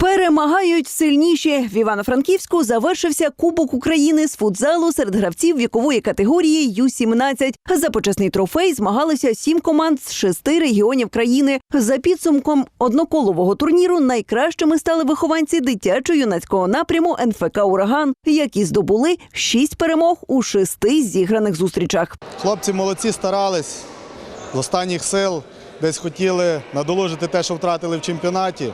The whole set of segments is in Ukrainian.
Перемагають сильніші. В Івано-Франківську завершився Кубок України з футзалу серед гравців вікової категорії Ю-17. За почесний трофей змагалися сім команд з шести регіонів країни. За підсумком одноколового турніру найкращими стали вихованці дитячо-юнацького напряму НФК Ураган, які здобули шість перемог у шести зіграних зустрічах. Хлопці молодці старались з останніх сил, десь хотіли надолужити те, що втратили в чемпіонаті.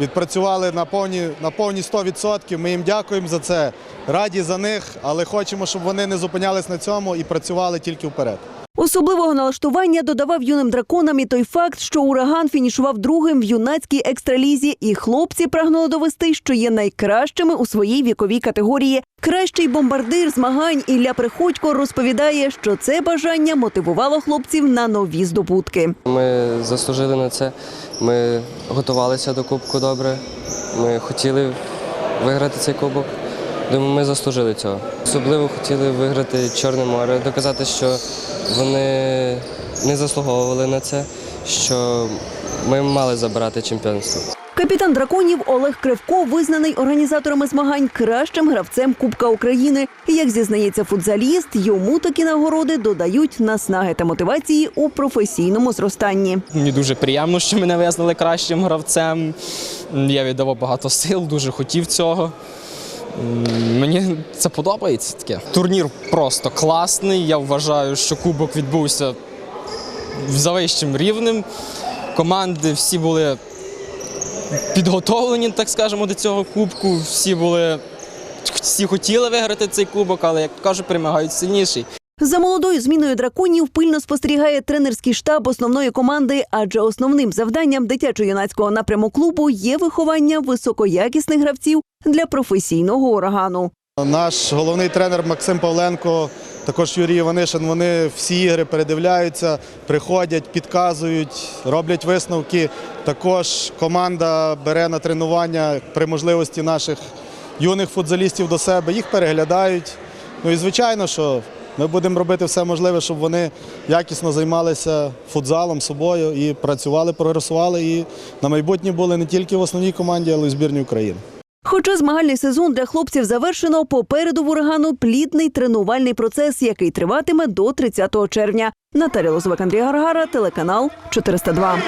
Відпрацювали на повні, на повні 100%. Ми їм дякуємо за це. Раді за них, але хочемо, щоб вони не зупинялись на цьому і працювали тільки вперед. Особливого налаштування додавав юним драконам і той факт, що ураган фінішував другим в юнацькій екстралізі, і хлопці прагнули довести, що є найкращими у своїй віковій категорії. Кращий бомбардир змагань Ілля Приходько розповідає, що це бажання мотивувало хлопців на нові здобутки. Ми заслужили на це. Ми готувалися до кубку добре. Ми хотіли виграти цей кубок. Думаю, ми заслужили цього. Особливо хотіли виграти Чорне море, доказати, що вони не заслуговували на це, що ми мали забирати чемпіонство. Капітан драконів Олег Кривко визнаний організаторами змагань кращим гравцем Кубка України. І, Як зізнається футзаліст, йому такі нагороди додають наснаги та мотивації у професійному зростанні. Мені дуже приємно, що мене визнали кращим гравцем. Я віддавав багато сил, дуже хотів цього. Мені це подобається таке. Турнір просто класний. Я вважаю, що кубок відбувся за вищим рівнем. Команди всі були підготовлені, так скажемо, до цього кубку. Всі були всі хотіли виграти цей кубок, але як кажуть, перемагають сильніший. За молодою зміною драконів пильно спостерігає тренерський штаб основної команди, адже основним завданням дитячо-юнацького напряму клубу є виховання високоякісних гравців для професійного урагану. Наш головний тренер Максим Павленко, також Юрій Іванишин, вони всі ігри передивляються, приходять, підказують, роблять висновки. Також команда бере на тренування при можливості наших юних футзалістів до себе, їх переглядають. Ну і звичайно, що ми будемо робити все можливе, щоб вони якісно займалися футзалом собою і працювали, прогресували. І на майбутнє були не тільки в основній команді, але й в збірній України. Хоча змагальний сезон для хлопців завершено, попереду в урагану плідний тренувальний процес, який триватиме до 30 червня. Наталя Лозовик, Андрій Гаргара, телеканал 402.